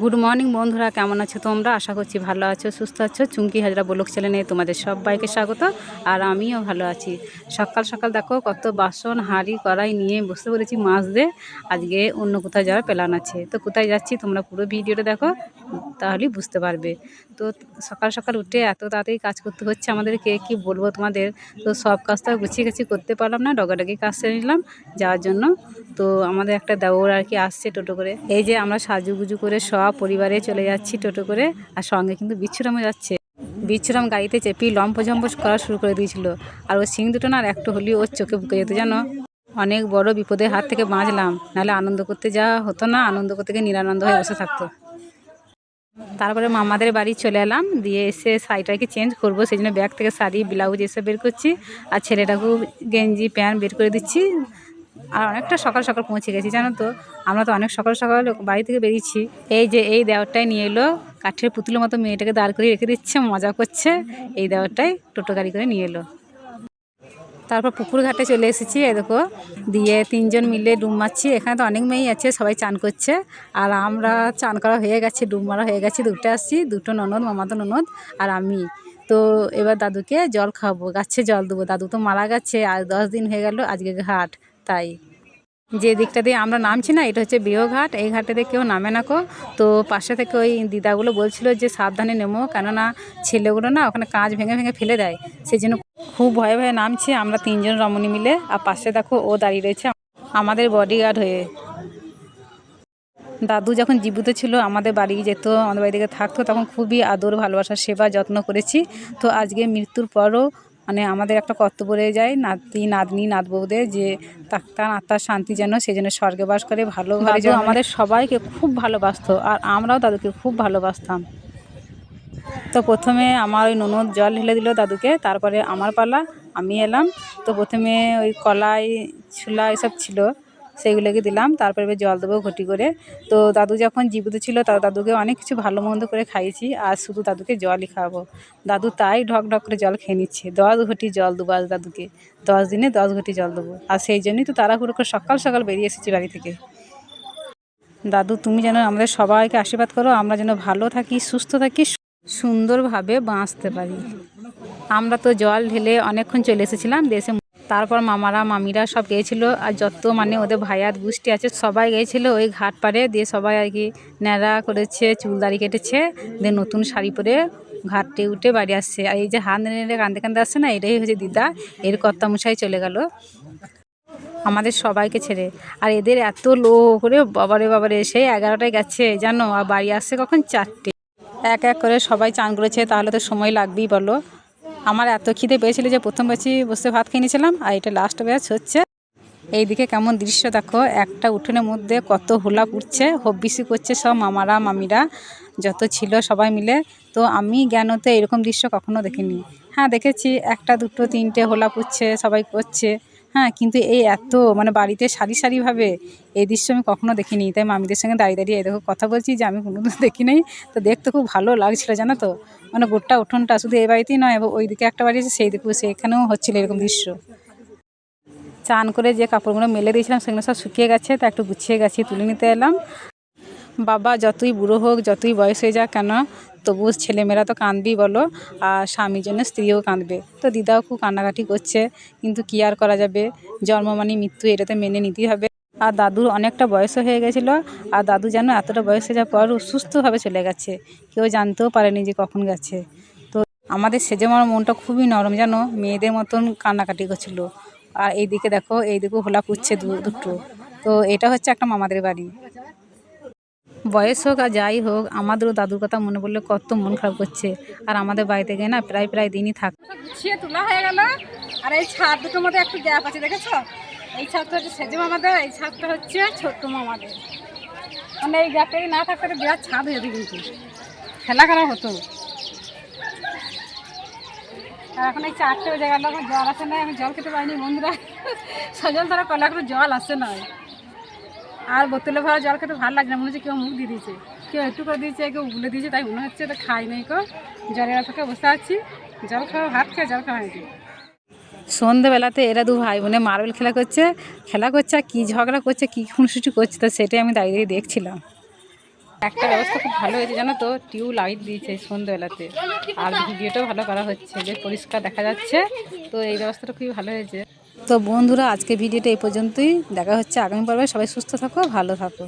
Good morning বন্ধুরা, কেমন আছো তোমরা? আশা করছি ভালো আছো, সুস্থ আছো। চুমকি হাজরা বলক চ্যানেলে তোমাদের সবাইকে স্বাগত, আর আমিও ভালো আছি। সকাল সকাল দেখো, কত বাসন, হাঁড়ি, কড়াই নিয়ে বসতে পড়েছি মাছ দিয়ে। আজকে অন্য কোথাও যাওয়ার প্ল্যান আছে। তো কোথায় যাচ্ছি তোমরা পুরো ভিডিওটা দেখো, তাহলেই বুঝতে পারবে। তো সকাল সকাল উঠে এত তাড়াতাড়ি কাজ করতে হচ্ছে আমাদেরকে, কি বলব তোমাদের? তো সব কাজ তো গুছিয়ে গেছি করতে পারলাম না, ডগাডগি কাজ সেরে নিলাম যাওয়ার জন্য। তো আমাদের একটা দেওর আর কি আসছে টোটো করে। এই যে আমরা সাজুগুজু করে সব পরিবারে চলে যাচ্ছি টোটো করে আর সঙ্গে কিন্তু বিচ্ছুরামও যাচ্ছে। বিচ্ছুরাম গাড়িতে চেপি লম্পঝম্প করা শুরু করে দিয়েছিল। আর ওর সিং দুটো না আর একটু হলেও ওর চোখে বুকে যেত জানো অনেক বড় বিপদের হাত থেকে বাঁচলাম, নাহলে আনন্দ করতে যাওয়া হতো না, আনন্দ করতে গিয়ে নিরানন্দ হয়ে বসে থাকতো। তারপরে মামাদের বাড়ি চলে এলাম, দিয়ে এসে শাড়িটাকে চেঞ্জ করব, সেই জন্য ব্যাগ থেকে শাড়ি ব্লাউজ এসব বের করছি। আর ছেলেটাকেও গেঞ্জি, প্যান্ট বের করে দিচ্ছি। আর অনেকটা সকাল সকাল পৌঁছে গেছি, জানো তো? আমরা তো অনেক সকাল সকাল বাড়ি থেকে বেরিয়েছি। এই যে এই দেওয়ারটাই নিয়ে এলো, কাঠের পুতুলের মতো মেয়েটাকে দাঁড় করিয়ে রেখে দিচ্ছে, মজা করছে। এই দেওয়ারটাই টোটো গাড়ি করে নিয়ে এলো। তারপর পুকুর ঘাটে চলে এসেছি, এই দেখো। দিয়ে তিনজন মিলে ডুব মারছি, এখানে তো অনেক মেয়েই আছে, সবাই চান করছে। আর আমরা চান করা হয়ে গেছে ডুব মারা হয়ে গেছে, দুটো আসছি, দুটো ননদ মামাতো ননদ, আর আমি। তো এবার দাদুকে জল খাব গাছে জল দেবো। দাদু তো মারা গেছে, আর দশ দিন হয়ে গেল আজকে ঘাট, তাই। যে দিকটা দিয়ে আমরা নামছি না, এটা হচ্ছে বিহঘাট এই ঘাটে দিয়ে কেউ নামে না কো। তো পাশে থেকে ওই দিদাগুলো বলছিল যে সাবধানে নেমো, কেননা ছেলেগুলো না ওখানে কাঁচ ভেঙে ভেঙে ফেলে দেয়। সেই জন্য খুব ভয়ে ভয়ে নামছি, আমরা তিনজন রমণী মিলে। আর পাশে দেখো ও দাঁড়িয়ে রয়েছে আমাদের বডিগার্ড হয়ে। দাদু যখন জীবিত ছিল, আমাদের বাড়ি যেত, আমাদের বাড়ি থেকে থাকতো, তখন খুবই আদর ভালোবাসা সেবা, যত্ন করেছি। তো আজকে মৃত্যুর পরও মানে আমাদের একটা কর্তব্য রয়ে যায় নাতি নাতনি নাত বৌদের যে তার তার আত্মার শান্তি যেন সে যেন স্বর্গে বাস করে ভালো যেন আমাদের সবাইকে খুব ভালোবাসত আর আমরাও দাদুকে খুব ভালোবাসতাম। তো প্রথমে আমার ওই ননদ জল ঢেলে দিল দাদুকে তারপরে আমার পালা আমি এলাম। তো প্রথমে ওই কলাই ছোলা এসব ছিল। সেইগুলোকে দিলাম, তারপরে এবার জল দেবো ঘটি করে। তো দাদু যখন জীবিত ছিল, তা দাদুকে অনেক কিছু ভালো মন্দ করে খাইয়েছি, আর শুধু দাদুকে জলই খাওয়াবো। দাদু তাই ঢক ঢক করে জল খেয়ে নিচ্ছে। দশ ঘটি জল দেবো আজ দাদুকে। দশ দিনে দশ ঘটি জল দেবো। আর সেই জন্যই তো তাড়াহুড়ো করে সকাল সকাল বেরিয়ে এসেছি বাড়ি থেকে। দাদু, তুমি যেন আমাদের সবাইকে আশীর্বাদ করো, আমরা যেন ভালো থাকি, সুস্থ থাকি, সুন্দরভাবে বাঁচতে পারি। আমরা তো জল ঢেলে অনেকক্ষণ চলে এসেছিলাম, দেশে তারপর মামারা, মামিরা সব গিয়েছিল আর যত মানে ওদের ভাইয়াত গোষ্ঠী আছে সবাই গিয়েছিল ওই ঘাট পাড়ে দিয়ে সবাই আর কি ন্যাড়া করেছে চুল দাড়ি কেটেছে, দিয়ে নতুন শাড়ি পরে ঘাটে উঠে বাড়ি আসছে। আর এই যে হাত নেড়ে কান্দে কান্দে আসছে না, এটাই হচ্ছে দিদা, এর কর্তামশাই চলে গেল। আমাদের সবাইকে ছেড়ে। আর এদের এত লো করে বাবারে বাবারে এসে এগারোটায় গেছে, জানো? আর বাড়ি আসছে কখন? চারটে। এক এক করে সবাই চান করেছে, তাহলে তো সময় লাগবেই, বলো। আমার এত খিদে পেয়েছিল যে প্রথম বেশি বসে ভাত খেয়ে নিয়েছিলাম, আর এটা লাস্ট ব্যাচ হচ্ছে। এইদিকে কেমন দৃশ্য দেখো, একটা উঠোনের মধ্যে কত হোলা পুড়ছে হব্বিসি করছে সব মামারা, মামিরা, যত ছিল সবাই মিলে। তো আমি জ্ঞানতে এরকম দৃশ্য কখনো দেখিনি। হ্যাঁ দেখেছি, একটা, দুটো, তিনটে হোলা পুড়ছে সবাই করছে। হ্যাঁ কিন্তু এই এত মানে বাড়িতে সারি সারিভাবে এই দৃশ্য আমি কখনো দেখিনি। তাই মামিদের সঙ্গে দাঁড়িয়ে দাঁড়িয়ে দেখো কথা বলছি যে আমি কোনোদিন দেখি নাই। তো দেখতে খুব ভালো লাগছিল, জানো তো? মানে গোটা উঠোনটা শুধু এই বাড়িতেই নয় এবং ওইদিকে একটা বাড়ি আছে, সেই দিকে সেখানেও হচ্ছিল এরকম দৃশ্য। চান করে যে কাপড়গুলো মেলে দিয়েছিলাম, সেগুলো সব শুকিয়ে গেছে, তা একটু গুছিয়ে গেছি, তুলে নিতে এলাম। বাবা যতই বুড়ো হোক, যতই বয়স হয়ে যাক কেন তবু ছেলেমেয়েরা তো কাঁদবেই বলো, আর স্বামীর জন্য স্ত্রীও কাঁদবে। তো দিদাও খুব কান্নাকাটি করছে, কিন্তু কী আর করা যাবে? জন্ম মানে মৃত্যু এটাতে মেনে নিতেই হবে। আর দাদুর অনেকটা বয়স হয়ে গেছিল, আর দাদু যেন এতটা বয়স হয়ে যাওয়ার পর সুস্থভাবে চলে গেছে। কেউ জানতেও পারেনি যে কখন গেছে। তো আমাদের সেজে আমার মনটা খুবই নরম যেন, মেয়েদের মতন কান্নাকাটি করছিল। আর এইদিকে দেখো এইদিকেও হোলা পুচ্ছে দুটো। তো এটা হচ্ছে একটা মামাদের বাড়ি। বয়স হোক আর যাই হোক, আমাদেরও দাদুর কথা মনে পড়লে কত মন খারাপ করছে। আর আমাদের বাড়িতে গিয়ে না প্রায় প্রায় দিনই থাক গুছিয়ে তোলা হয়ে গেল। আর এই ছাদ দুটোর মধ্যে একটু গ্যাপ আছে, দেখেছ? এই ছাদটা হচ্ছে সেজে মামাদের, এই ছাদটা হচ্ছে ছোট্ট মামাদের। মানে এই গ্যাপে না থাকতে বিরাট ছাদ হয়ে যেত কিন্তু। খেলা করা হতো। আর এখন এই চারটে বেজে গেল, আমার জল আসে না আমি জল খেতে পারিনি বন্ধুরা। সজল তারা কলা করে জল আসে নয় আর বোতলে ভরা জল খেতে ভালো লাগে না। মনে হচ্ছে কেউ মুখ দিয়ে দিয়েছে। কেউ একটু করে দিয়েছে, কেউ গুলে দিয়েছে, তাই মনে হচ্ছে তো খাই নেই কো জলের অপেক্ষা বসে আছি। জল খাওয়া, ভাত খেয়ে জল খাওয়া হয়নি। সন্ধেবেলাতে এরা দু ভাই বোনে মার্বেল খেলা করছে। খেলা করছে আর কী ঝগড়া করছে, কী খুনসুটি করছে, তো সেটাই আমি দাঁড়িয়ে দেখছিলাম। একটা ব্যবস্থা খুব ভালো হয়েছে, জানো তো? টিউ লাইট দিয়েছে সন্ধ্যেবেলাতে আর ভিডিওটাও ভালো করা হচ্ছে যে পরিষ্কার দেখা যাচ্ছে। তো এই ব্যবস্থাটা খুবই ভালো হয়েছে। তো বন্ধুরা আজকে ভিডিওটা এই পর্যন্তই। দেখা হচ্ছে আগামী পর্বে। সবাই সুস্থ থাকো, ভালো থাকো।